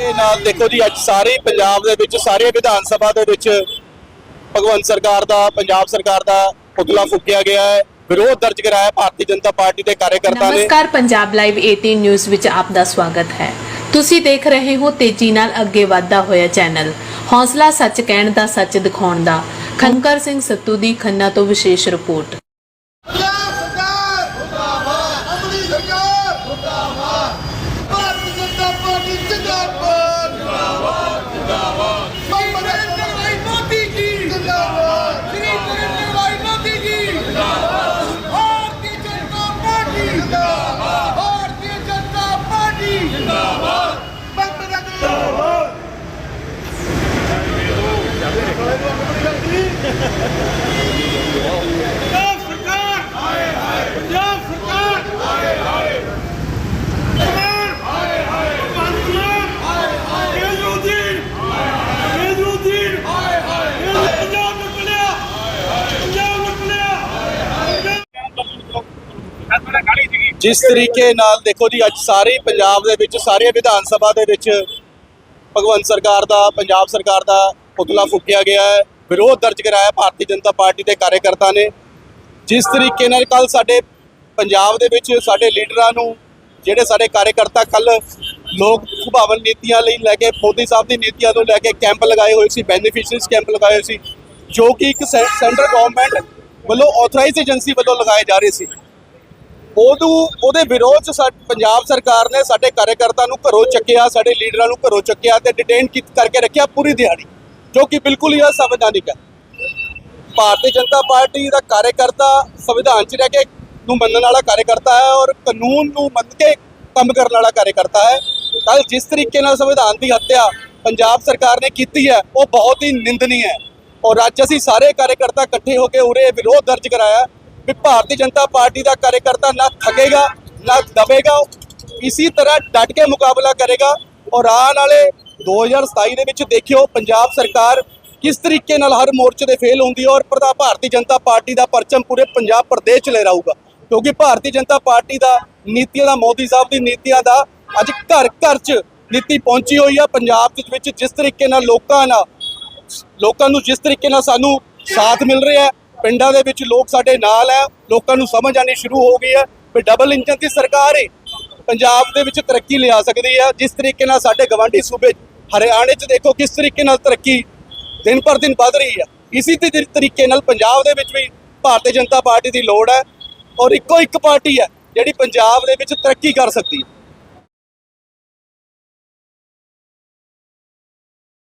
ਇਹ ਨਾਲ ਦੇਖੋ ਜੀ ਅੱਜ ਸਾਰੇ ਪੰਜਾਬ ਦੇ ਵਿੱਚ ਸਾਰੇ ਵਿਧਾਨ ਸਭਾ ਦੇ ਵਿੱਚ ਭਗਵੰਤ ਸਰਕਾਰ ਦਾ ਪੰਜਾਬ ਸਰਕਾਰ ਦਾ ਪੁਤਲਾ ਫੂਕਿਆ ਗਿਆ ਹੈ। ਵਿਰੋਧ ਦਰਜ ਕਰਾਇਆ ਭਾਰਤੀ ਜਨਤਾ ਪਾਰਟੀ ਦੇ ਕਾਰਜਕਰਤਾ ਨੇ। ਨਮਸਕਾਰ ਪੰਜਾਬ ਲਾਈਵ 18 ਨਿਊਜ਼ ਵਿੱਚ ਆਪ ਦਾ ਸਵਾਗਤ ਹੈ। ਤੁਸੀਂ ਦੇਖ ਰਹੇ ਹੋ ਤੇਜ਼ੀ ਨਾਲ ਅੱਗੇ ਵਧਦਾ ਹੋਇਆ ਚੈਨਲ। ਹੌਸਲਾ ਸੱਚ ਕਹਿਣ ਦਾ ਸੱਚ ਦਿਖਾਉਣ ਦਾ। ਖੰਕਰ ਸਿੰਘ ਸੱਤੂ ਦੀ ਖੰਨਾ ਤੋਂ ਵਿਸ਼ੇਸ਼ ਰਿਪੋਰਟ। ਜਿਸ ਤਰੀਕੇ ਨਾਲ ਦੇਖੋ ਜੀ, ਅੱਜ ਸਾਰੇ ਪੰਜਾਬ ਦੇ ਵਿੱਚ ਸਾਰੇ ਵਿਧਾਨ ਸਭਾ ਦੇ ਵਿੱਚ ਭਗਵੰਤ ਸਰਕਾਰ ਦਾ, ਪੰਜਾਬ ਸਰਕਾਰ ਦਾ ਪੁਤਲਾ ਫੂਕਿਆ ਗਿਆ ਹੈ, ਵਿਰੋਧ ਦਰਜ ਕਰਾਇਆ ਭਾਰਤੀ ਜਨਤਾ ਪਾਰਟੀ ਦੇ ਕਾਰਜਕਰਤਾ ਨੇ। ਜਿਸ ਤਰੀਕੇ ਨਾਲ ਕੱਲ ਸਾਡੇ ਪੰਜਾਬ ਦੇ ਵਿੱਚ ਸਾਡੇ ਲੀਡਰਾਂ ਨੂੰ, ਜਿਹੜੇ ਸਾਡੇ ਕਾਰਜਕਰਤਾ ਕੱਲ ਲੋਕ ਸੁਭਾਵਨ ਨੀਤੀਆਂ ਲਈ ਲੈ ਕੇ, ਮੋਦੀ ਸਾਹਿਬ ਦੀ ਨੀਤੀਆਂ ਤੋਂ ਲੈ ਕੇ ਕੈਂਪ ਲਗਾਏ ਹੋਏ ਸੀ ਬੈਨੀਫੀਸ਼ੀਅਰੀਜ਼ ਕੈਂਪ ਲਗਾਏ ਹੋਏ ਸੀ, ਜੋ ਕਿ ਇੱਕ ਸੈ- ਸੈਂਟਰ ਗਵਰਨਮੈਂਟ ਵੱਲੋਂ ਆਥੋਰਾਈਜ਼ ਏਜੰਸੀ ਵੱਲੋਂ ਲਗਾਏ ਜਾ ਰਹੇ ਸੀ। ਉਦੋਂ ਉਹਦੇ ਵਿਰੋਧ ਚ ਸਾ- ਪੰਜਾਬ ਸਰਕਾਰ ਨੇ ਸਾਡੇ ਕਾਰਜਕਰਤਾ ਨੂੰ ਘਰੋਂ ਚੱਕਿਆ, ਸਾਡੇ ਲੀਡਰਾਂ ਨੂੰ ਘਰੋਂ ਚੱਕਿਆ ਤੇ ਡਿਟੇਨ ਕਰਕੇ ਰੱਖਿਆ ਪੂਰੀ ਦਿਹਾੜੀ, ਜੋ ਕਿ ਬਿਲਕੁਲ ਹੀ ਅਸੰਵਿਧਾਨਿਕ ਹੈ। ਭਾਰਤੀ ਜਨਤਾ ਪਾਰਟੀ ਦਾ ਕਾਰਜਕਰਤਾ ਸੰਵਿਧਾਨ 'ਚ ਰਹਿ ਕੇ ਨੂੰ ਮੰਨਣ ਵਾਲਾ ਕਾਰਜਕਰਤਾ ਹੈ ਔਰ ਕਾਨੂੰਨ ਨੂੰ ਮੰਨ ਕੇ ਕੰਮ ਕਰਨ ਵਾਲਾ ਕਾਰਜਕਰਤਾ ਹੈ। ਕੱਲ ਜਿਸ ਤਰੀਕੇ ਨਾਲ ਸੰਵਿਧਾਨ ਦੀ ਹੱਤਿਆ ਪੰਜਾਬ ਸਰਕਾਰ ਨੇ ਕੀਤੀ ਹੈ, ਉਹ ਬਹੁਤ ਹੀ ਨਿੰਦਨੀ ਹੈ। ਔਰ ਅੱਜ ਅਸੀਂ ਸਾਰੇ ਕਾਰਜਕਰਤਾ ਇਕੱਠੇ ਹੋ ਕੇ ਉਰੇ ਵਿਰੋਧ ਦਰਜ ਕਰਾਇਆ ਵੀ ਭਾਰਤੀ ਜਨਤਾ ਪਾਰਟੀ ਦਾ ਕਾਰਜਕਰਤਾ ਨਾ ਥਕੇਗਾ ਨਾ ਦਬੇਗਾ, ਇਸੇ ਤਰ੍ਹਾਂ ਡਟ ਕੇ ਮੁਕਾਬਲਾ ਕਰੇਗਾ। ਔਰ ਆਉਣ ਵਾਲੇ 2027 ਦੇ ਵਿੱਚ ਦੇਖਿਓ, ਪੰਜਾਬ ਸਰਕਾਰ ਕਿਸ ਤਰੀਕੇ ਨਾਲ ਹਰ ਮੋਰਚੇ ਤੇ ਫੇਲ ਹੁੰਦੀ ਹੈ ਔਰ ਪ੍ਰਧਾ ਭਾਰਤੀ ਜਨਤਾ ਪਾਰਟੀ ਦਾ ਪਰਚਮ ਪੂਰੇ ਪੰਜਾਬ ਪ੍ਰਦੇਸ਼ 'ਚ ਲਹਿਰਾਊਗਾ ਕਿਉਂਕਿ ਭਾਰਤੀ ਜਨਤਾ ਪਾਰਟੀ ਦਾ ਨੀਤੀਆਂ ਦਾ, ਮੋਦੀ ਸਾਹਿਬ ਦੀ ਨੀਤੀਆਂ ਦਾ ਅੱਜ ਘਰ ਘਰ 'ਚ ਨੀਤੀ ਪਹੁੰਚੀ ਹੋਈ ਆ ਪੰਜਾਬ ਦੇ ਵਿੱਚ, ਜਿਸ ਤਰੀਕੇ ਨਾਲ ਲੋਕਾਂ ਨਾਲ, ਲੋਕਾਂ ਨੂੰ ਜਿਸ ਤਰੀਕੇ ਨਾਲ ਸਾਨੂੰ ਸਾਥ ਮਿਲ ਰਿਹਾ ਹੈ ਪਿੰਡਾਂ ਦੇ ਵਿੱਚ ਲੋਕ ਸਾਡੇ ਨਾਲ ਹੈ ਲੋਕਾਂ ਨੂੰ ਸਮਝ ਆਣੀ ਸ਼ੁਰੂ ਹੋ ਗਈ ਹੈ ਵੀ ਡਬਲ ਇੰਜਨ ਦੀ ਸਰਕਾਰ ਹੈ ਪੰਜਾਬ ਦੇ ਵਿੱਚ ਤਰੱਕੀ ਲਿਆ ਸਕਦੀ ਹੈ ਜਿਸ ਤਰੀਕੇ ਨਾਲ ਸਾਡੇ ਗਵਾਂਢੀ ਸੂਬੇ ਹਰਿਆਣੇ 'ਚ ਦੇਖੋ ਕਿਸ ਤਰੀਕੇ ਨਾਲ ਤਰੱਕੀ ਦਿਨ ਪਰ ਦਿਨ ਵੱਧ ਰਹੀ ਹੈ ਇਸੇ ਤੇ ਤਰੀਕੇ ਨਾਲ ਪੰਜਾਬ ਦੇ ਵਿੱਚ ਵੀ ਭਾਰਤੀ ਜਨਤਾ ਪਾਰਟੀ ਦੀ ਲੋੜ ਹੈ ਔਰ ਇੱਕੋ ਇੱਕ ਪਾਰਟੀ ਹੈ ਜਿਹੜੀ ਪੰਜਾਬ ਦੇ ਵਿੱਚ ਤਰੱਕੀ ਕਰ ਸਕਦੀ ਹੈ